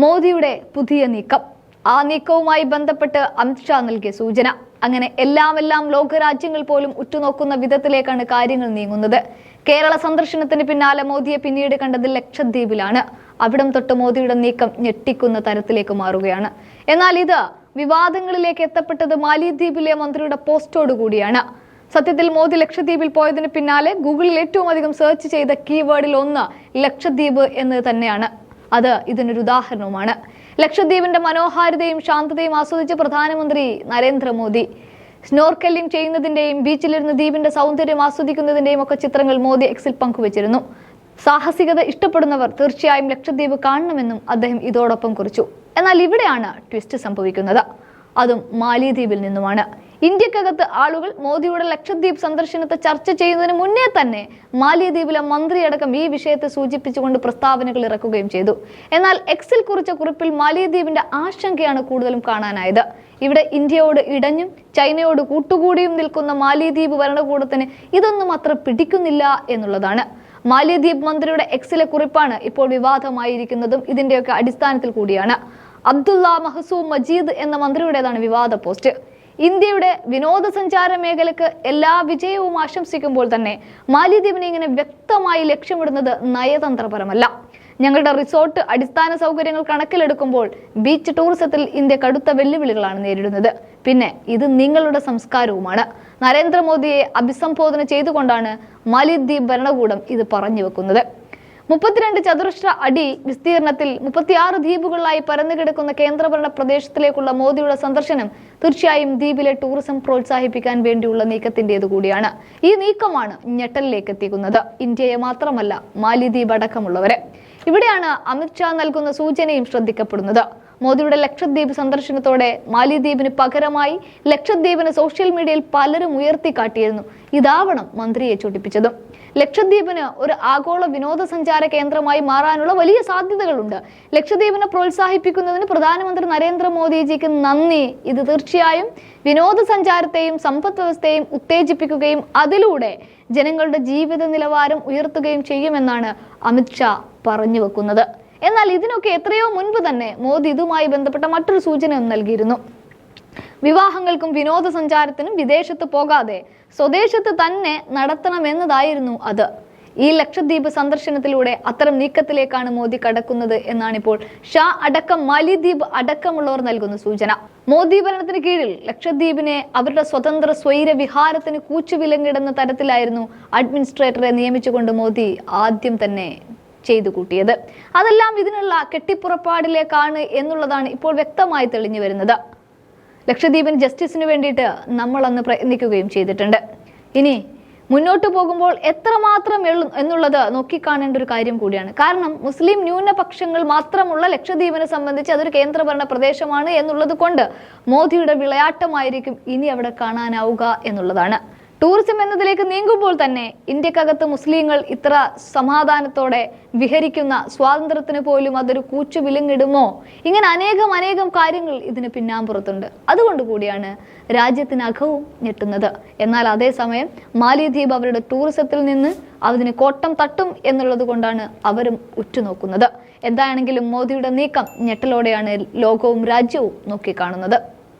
മോദിയുടെ പുതിയ നീക്കം. ആ നീക്കവുമായി ബന്ധപ്പെട്ട് അമിത്ഷാ നൽകിയ സൂചന. അങ്ങനെ എല്ലാം എല്ലാം ലോകരാജ്യങ്ങൾ പോലും ഉറ്റുനോക്കുന്ന വിധത്തിലേക്കാണ് കാര്യങ്ങൾ നീങ്ങുന്നത്. കേരള സന്ദർശനത്തിന് പിന്നാലെ മോദിയെ പിന്നീട് കണ്ടത് ലക്ഷദ്വീപിലാണ്. അവിടം തൊട്ട് മോദിയുടെ നീക്കം ഞെട്ടിക്കുന്ന തരത്തിലേക്ക് മാറുകയാണ്. എന്നാൽ ഇത് വിവാദങ്ങളിലേക്ക് എത്തപ്പെട്ടത് മാലിദ്വീപിലെ മന്ത്രിയുടെ പോസ്റ്റോട് കൂടിയാണ്. സത്യത്തിൽ മോദി ലക്ഷദ്വീപിൽ പോയതിന് പിന്നാലെ ഗൂഗിളിൽ ഏറ്റവും അധികം സെർച്ച് ചെയ്ത കീവേഡിൽ ഒന്ന് ലക്ഷദ്വീപ് എന്ന് തന്നെയാണ്. അത് ഇതിനൊരു ഉദാഹരണവുമാണ് ലക്ഷദ്വീപിന്റെ മനോഹാരിതയും ശാന്തതയും ആസ്വദിച്ച പ്രധാനമന്ത്രി നരേന്ദ്രമോദി. സ്നോർക്കെല്ലിംഗ് ചെയ്യുന്നതിന്റെയും ബീച്ചിലിരുന്ന് ദ്വീപിന്റെ സൗന്ദര്യം ആസ്വദിക്കുന്നതിന്റെയും ഒക്കെ ചിത്രങ്ങൾ മോദി എക്സിൽ പങ്കുവച്ചിരുന്നു. സാഹസികത ഇഷ്ടപ്പെടുന്നവർ തീർച്ചയായും ലക്ഷദ്വീപ് കാണണമെന്നും അദ്ദേഹം ഇതോടൊപ്പം കുറിച്ചു. എന്നാൽ ഇവിടെയാണ് ട്വിസ്റ്റ് സംഭവിക്കുന്നത്. അതും മാലിദ്വീപിൽ നിന്നുമാണ്. ഇന്ത്യക്കകത്ത് ആളുകൾ മോദിയുടെ ലക്ഷദ്വീപ് സന്ദർശനത്തെ ചർച്ച ചെയ്യുന്നതിന് മുന്നേ തന്നെ മാലിദ്വീപിലെ മന്ത്രിയടക്കം ഈ വിഷയത്തെ സൂചിപ്പിച്ചുകൊണ്ട് പ്രസ്താവനകൾ ഇറക്കുകയും ചെയ്തു. എന്നാൽ എക്സിൽ കുറിച്ച കുറിപ്പിൽ മാലിദ്വീപിന്റെ ആശങ്കയാണ് കൂടുതലും കാണാനായത്. ഇവിടെ ഇന്ത്യയോട് ഇടഞ്ഞും ചൈനയോട് കൂട്ടുകൂടിയും നിൽക്കുന്ന മാലിദ്വീപ് ഭരണകൂടത്തിന് ഇതൊന്നും അത്ര പിടിക്കുന്നില്ല എന്നുള്ളതാണ്. മാലിദ്വീപ് മന്ത്രിയുടെ എക്സിലെ കുറിപ്പാണ് ഇപ്പോൾ വിവാദമായിരിക്കുന്നതും ഇതിന്റെയൊക്കെ അടിസ്ഥാനത്തിൽ കൂടിയാണ്. അബ്ദുള്ള മഹസൂം മജീദ് എന്ന മന്ത്രിയുടേതാണ് വിവാദ പോസ്റ്റ്. ഇന്ത്യയുടെ വിനോദസഞ്ചാര മേഖലക്ക് എല്ലാ വിജയവും ആശംസിക്കുമ്പോൾ തന്നെ മാലിദ്വീപിനെ ഇങ്ങനെ വ്യക്തമായി ലക്ഷ്യമിടുന്നത് നയതന്ത്രപരമല്ല. ഞങ്ങളുടെ റിസോർട്ട് അടിസ്ഥാന സൗകര്യങ്ങൾ കണക്കിലെടുക്കുമ്പോൾ ബീച്ച് ടൂറിസത്തിൽ ഇന്ത്യ കടുത്ത വെല്ലുവിളികളാണ് നേരിടുന്നത്. പിന്നെ ഇത് നിങ്ങളുടെ സംസ്കാരവുമാണ്. നരേന്ദ്രമോദിയെ അഭിസംബോധന ചെയ്തുകൊണ്ടാണ് മാലിദ്വീപ് ഭരണകൂടം ഇത് പറഞ്ഞു വെക്കുന്നത് മുപ്പത്തിരണ്ട് ചതുരശ്ര അടി വിസ്തീർണത്തിൽ മുപ്പത്തിയാറ് ദ്വീപുകളിലായി പരന്നുകിടക്കുന്ന കേന്ദ്രഭരണ പ്രദേശത്തിലേക്കുള്ള മോദിയുടെ സന്ദർശനം തീർച്ചയായും ദ്വീപിലെ ടൂറിസം പ്രോത്സാഹിപ്പിക്കാൻ വേണ്ടിയുള്ള നീക്കത്തിന്റെത് കൂടിയാണ്. ഈ നീക്കമാണ് ഞെട്ടലിലേക്ക് എത്തിക്കുന്നത് ഇന്ത്യയെ മാത്രമല്ല മാലിദ്വീപ് അടക്കമുള്ളവരെ. ഇവിടെയാണ് അമിത്ഷാ നൽകുന്ന സൂചനയും ശ്രദ്ധിക്കപ്പെടുന്നത്. മോദിയുടെ ലക്ഷദ്വീപ് സന്ദർശനത്തോടെ മാലിദ്വീപിന് പകരമായി ലക്ഷദ്വീപിന് സോഷ്യൽ മീഡിയയിൽ പലരും ഉയർത്തിക്കാട്ടിയിരുന്നു. ഇതാവണം മന്ത്രിയെ ചൊടിപ്പിച്ചതും. ലക്ഷദ്വീപിന് ഒരു ആഗോള വിനോദസഞ്ചാര കേന്ദ്രമായി മാറാനുള്ള വലിയ സാധ്യതകളുണ്ട്. ലക്ഷദ്വീപിനെ പ്രോത്സാഹിപ്പിക്കുന്നതിന് പ്രധാനമന്ത്രി നരേന്ദ്രമോദിജിക്ക് നന്ദി. ഇത് തീർച്ചയായും വിനോദസഞ്ചാരത്തെയും സമ്പദ് വ്യവസ്ഥയെയും ഉത്തേജിപ്പിക്കുകയും അതിലൂടെ ജനങ്ങളുടെ ജീവിത നിലവാരം ഉയർത്തുകയും ചെയ്യുമെന്നാണ് അമിത്ഷാ പറഞ്ഞു വെക്കുന്നത്. എന്നാൽ ഇതിനൊക്കെ എത്രയോ മുൻപ് തന്നെ മോദി ഇതുമായി ബന്ധപ്പെട്ട മറ്റൊരു സൂചനയും നൽകിയിരുന്നു. വിവാഹങ്ങൾക്കും വിനോദസഞ്ചാരത്തിനും വിദേശത്ത് പോകാതെ സ്വദേശത്ത് തന്നെ നടത്തണമെന്നതായിരുന്നു അത്. ഈ ലക്ഷദ്വീപ് സന്ദർശനത്തിലൂടെ അത്തരം നീക്കത്തിലേക്കാണ് മോദി കടക്കുന്നത് എന്നാണിപ്പോൾ ഷാ അടക്കം മാലിദ്വീപ് അടക്കമുള്ളവർ നൽകുന്ന സൂചന. മോദി ഭരണത്തിന് കീഴിൽ ലക്ഷദ്വീപിനെ അവരുടെ സ്വതന്ത്ര സ്വൈര വിഹാരത്തിന് കൂച്ചുവിലങ്ങിടുന്ന തരത്തിലായിരുന്നു അഡ്മിനിസ്ട്രേറ്ററെ നിയമിച്ചുകൊണ്ട് മോദി ആദ്യം തന്നെ ചെയ്തു കൂട്ടിയത്. അതെല്ലാം ഇതിനുള്ള കെട്ടിപ്പുറപ്പാടിലേക്കാണ് എന്നുള്ളതാണ് ഇപ്പോൾ വ്യക്തമായി തെളിഞ്ഞു വരുന്നത്. ലക്ഷദ്വീപിന് ജസ്റ്റിസിന് വേണ്ടിയിട്ട് നമ്മൾ അന്ന് പ്രയത്നിക്കുകയും ചെയ്തിട്ടുണ്ട്. ഇനി മുന്നോട്ട് പോകുമ്പോൾ എത്രമാത്രം എന്നുള്ളത് നോക്കിക്കാണേണ്ട ഒരു കാര്യം കൂടിയാണ്. കാരണം മുസ്ലിം ന്യൂനപക്ഷങ്ങൾ മാത്രമുള്ള ലക്ഷദ്വീപിനെ സംബന്ധിച്ച് അതൊരു കേന്ദ്രഭരണ പ്രദേശമാണ് എന്നുള്ളത് കൊണ്ട് മോദിയുടെ വിളയാട്ടമായിരിക്കും ഇനി അവിടെ കാണാനാവുക എന്നുള്ളതാണ്. ടൂറിസം എന്നതിലേക്ക് നീങ്ങുമ്പോൾ തന്നെ ഇന്ത്യക്കകത്ത് മുസ്ലിങ്ങൾ ഇത്ര സമാധാനത്തോടെ വിഹരിക്കുന്ന സ്വാതന്ത്ര്യത്തിന് പോലും അതൊരു കൂച്ചു വിലങ്ങിടുമോ? ഇങ്ങനെ അനേകം അനേകം കാര്യങ്ങൾ ഇതിന് പിന്നാമ്പുറത്തുണ്ട്. അതുകൊണ്ട് കൂടിയാണ് രാജ്യത്തിനകവും ഞെട്ടുന്നത്. എന്നാൽ അതേസമയം മാലിദ്വീപ് അവരുടെ ടൂറിസത്തിൽ നിന്ന് അതിന് കോട്ടം തട്ടും എന്നുള്ളത് കൊണ്ടാണ് അവരും ഉറ്റുനോക്കുന്നത്. എന്താണെങ്കിലും മോദിയുടെ നീക്കം ഞെട്ടലോടെയാണ് ലോകവും രാജ്യവും നോക്കിക്കാണുന്നത്.